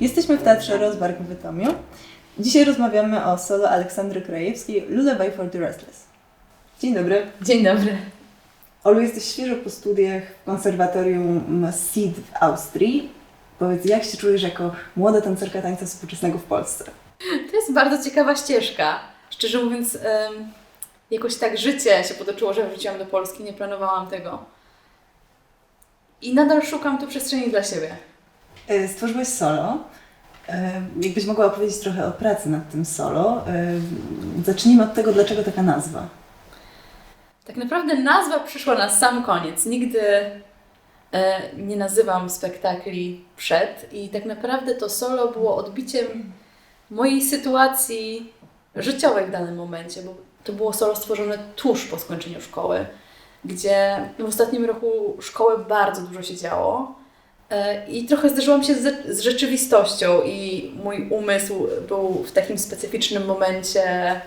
Jesteśmy w Teatrze Rozbark w Bytomiu. Dzisiaj rozmawiamy o solo Aleksandry Krajewskiej Lullaby for the Restless. Dzień dobry. Dzień dobry. Olu, jesteś świeżo po studiach w konserwatorium SID w Austrii. Powiedz, jak się czujesz jako młoda tancerka tańca współczesnego w Polsce? To jest bardzo ciekawa ścieżka. Szczerze mówiąc, jakoś tak życie się potoczyło, że wróciłam do Polski, nie planowałam tego. I nadal szukam tu przestrzeni dla siebie. E, Stworzyłaś solo. E, Jakbyś mogła opowiedzieć trochę o pracy nad tym solo. E, Zacznijmy od tego, dlaczego taka nazwa. Tak naprawdę nazwa przyszła na sam koniec. Nigdy nie nazywam spektakli przed i tak naprawdę to solo było odbiciem mojej sytuacji życiowej w danym momencie, bo to było solo stworzone tuż po skończeniu szkoły, gdzie w ostatnim roku szkoły bardzo dużo się działo i trochę zderzyłam się z, z rzeczywistością i mój umysł był w takim specyficznym momencie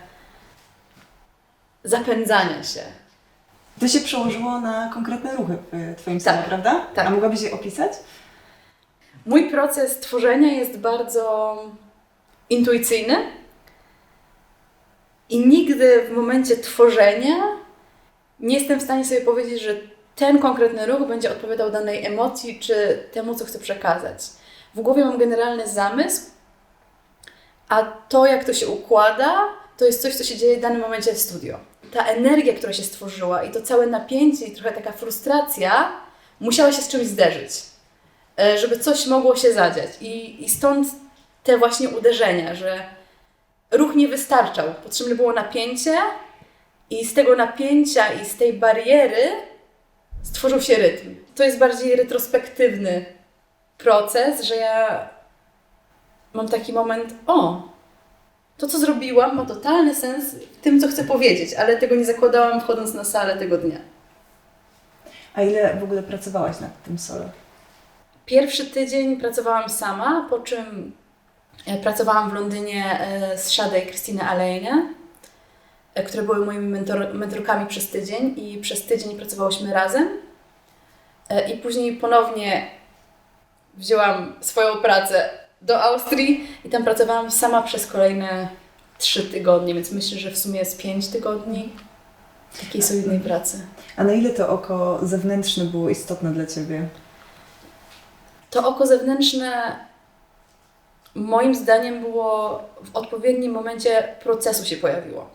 zapędzania się. To się przełożyło na konkretne ruchy w Twoim Tak, prawda? tak. A mogłabyś je opisać? Mój proces tworzenia jest bardzo intuicyjny i nigdy w momencie tworzenia nie jestem w stanie sobie powiedzieć, że ten konkretny ruch będzie odpowiadał danej emocji czy temu, co chcę przekazać. W głowie mam generalny zamysł, a to, jak to się układa, to jest coś, co się dzieje w danym momencie w studio. Ta energia, która się stworzyła i to całe napięcie i trochę taka frustracja musiała się z czymś zderzyć e, żeby coś mogło się zadziać. I, I stąd te właśnie uderzenia, że ruch nie wystarczał. Potrzebne było napięcie i z tego napięcia i z tej bariery stworzył się rytm. To jest bardziej retrospektywny proces, że ja mam taki moment, o, to co zrobiłam ma totalny sens w tym, co chcę powiedzieć, ale tego nie zakładałam wchodząc na salę tego dnia. A ile w ogóle pracowałaś nad tym solo? Pierwszy tydzień pracowałam sama, po czym e, pracowałam w Londynie e, z Shade i Christine Alejne, które były moimi mentor, mentorkami przez tydzień i przez tydzień pracowałyśmy razem. E, I później ponownie wzięłam swoją pracę do Austrii i tam pracowałam sama przez kolejne trzy tygodnie, więc myślę, że w sumie jest pięć tygodni takiej solidnej pracy. A na ile to oko zewnętrzne było istotne dla Ciebie? To oko zewnętrzne moim zdaniem było w odpowiednim momencie procesu się pojawiło.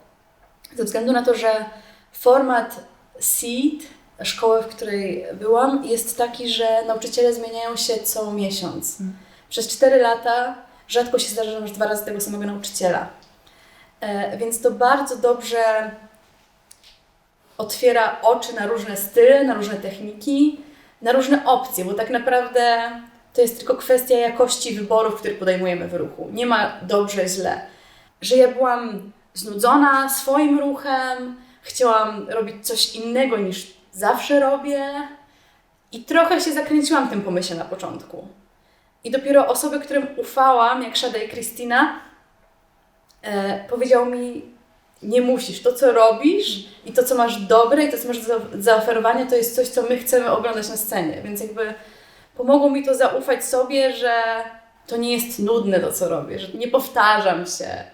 Ze względu na to, że format SEED, szkoły, w której byłam, jest taki, że nauczyciele zmieniają się co miesiąc. Mm. Przez 4 lata rzadko się zdarza, że masz dwa razy tego samego nauczyciela. E, więc to bardzo dobrze otwiera oczy na różne style, na różne techniki, na różne opcje, bo tak naprawdę to jest tylko kwestia jakości wyborów, które podejmujemy w ruchu. Nie ma dobrze, źle. Że ja byłam znudzona swoim ruchem, chciałam robić coś innego niż zawsze robię i trochę się zakręciłam tym pomyśle na początku. I dopiero osoby, którym ufałam, jak Shada i Christina, e, powiedział mi, nie musisz. To, co robisz i to, co masz dobre i to, co masz do zaoferowania, to jest coś, co my chcemy oglądać na scenie. Więc jakby pomogło mi to zaufać sobie, że to nie jest nudne to, co robię, że nie powtarzam się.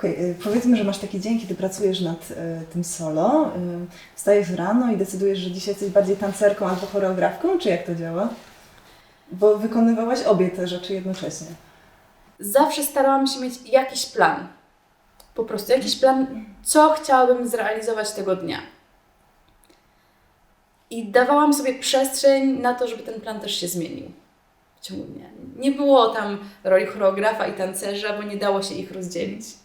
Okej, y, powiedzmy, że masz taki dzień, kiedy pracujesz nad y, tym solo. Y, wstajesz rano i decydujesz, że dzisiaj jesteś bardziej tancerką albo choreografką, czy jak to działa? Bo wykonywałaś obie te rzeczy jednocześnie. Zawsze starałam się mieć jakiś plan. Po prostu jakiś plan, co chciałabym zrealizować tego dnia. I dawałam sobie przestrzeń na to, żeby ten plan też się zmienił w ciągu dnia. Nie było tam roli choreografa i tancerza, bo nie dało się ich rozdzielić.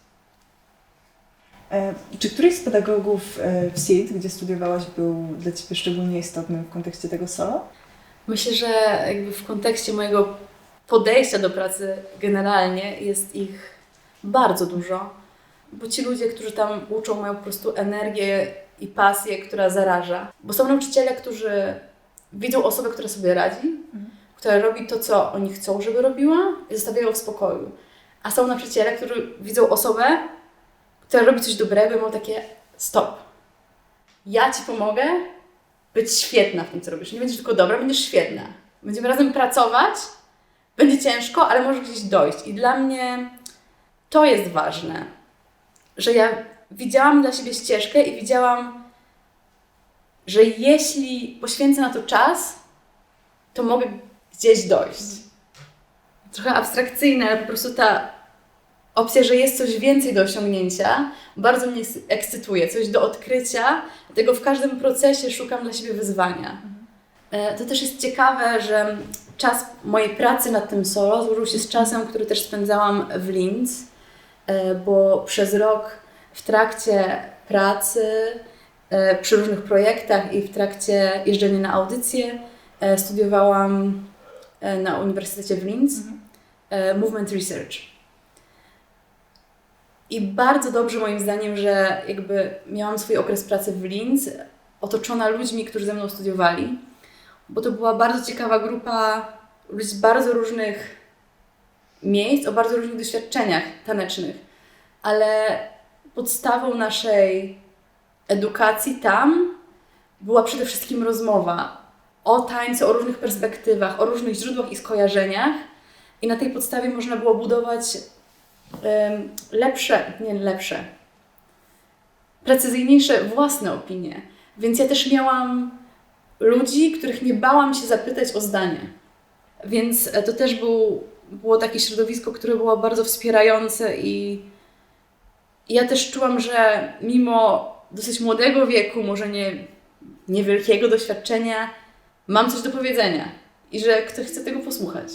E, Czy któryś z pedagogów e, w SIT, gdzie studiowałaś, był dla Ciebie szczególnie istotny w kontekście tego solo? Myślę, że jakby w kontekście mojego podejścia do pracy generalnie jest ich bardzo dużo, bo ci ludzie, którzy tam uczą, mają po prostu energię i pasję, która zaraża. Bo są nauczyciele, którzy widzą osobę, która sobie radzi, która robi to, co oni chcą, żeby robiła i zostawiają w spokoju. A są nauczyciele, którzy widzą osobę, która robi coś dobrego i mają takie stop. Ja Ci pomogę być świetna w tym, co robisz. Nie będziesz tylko dobra, będziesz świetna. Będziemy razem pracować będzie ciężko, ale może gdzieś dojść. I dla mnie to jest ważne, że ja widziałam dla siebie ścieżkę i widziałam, że jeśli poświęcę na to czas, to mogę gdzieś dojść. Trochę abstrakcyjne, ale po prostu ta opcja, że jest coś więcej do osiągnięcia, bardzo mnie ekscytuje, coś do odkrycia, dlatego w każdym procesie szukam dla siebie wyzwania. E, To też jest ciekawe, że czas mojej pracy nad tym solo złożył się z czasem, który też spędzałam w Linz, e, bo przez rok w trakcie pracy, e, przy różnych projektach i w trakcie jeżdżenia na audycje studiowałam na Uniwersytecie w Linz e, Movement Research. I bardzo dobrze moim zdaniem, że jakby miałam swój okres pracy w Linz, otoczona ludźmi, którzy ze mną studiowali, bo to była bardzo ciekawa grupa ludzi z bardzo różnych miejsc, o bardzo różnych doświadczeniach tanecznych, ale podstawą naszej edukacji tam była przede wszystkim rozmowa o tańcu, o różnych perspektywach, o różnych źródłach i skojarzeniach, i na tej podstawie można było budować lepsze, nie lepsze, precyzyjniejsze własne opinie. Więc ja też miałam ludzi, których nie bałam się zapytać o zdanie. Więc e, to też był, było takie środowisko, które było bardzo wspierające i ja też czułam, że mimo dosyć młodego wieku, może nie niewielkiego doświadczenia, mam coś do powiedzenia i że ktoś chce tego posłuchać.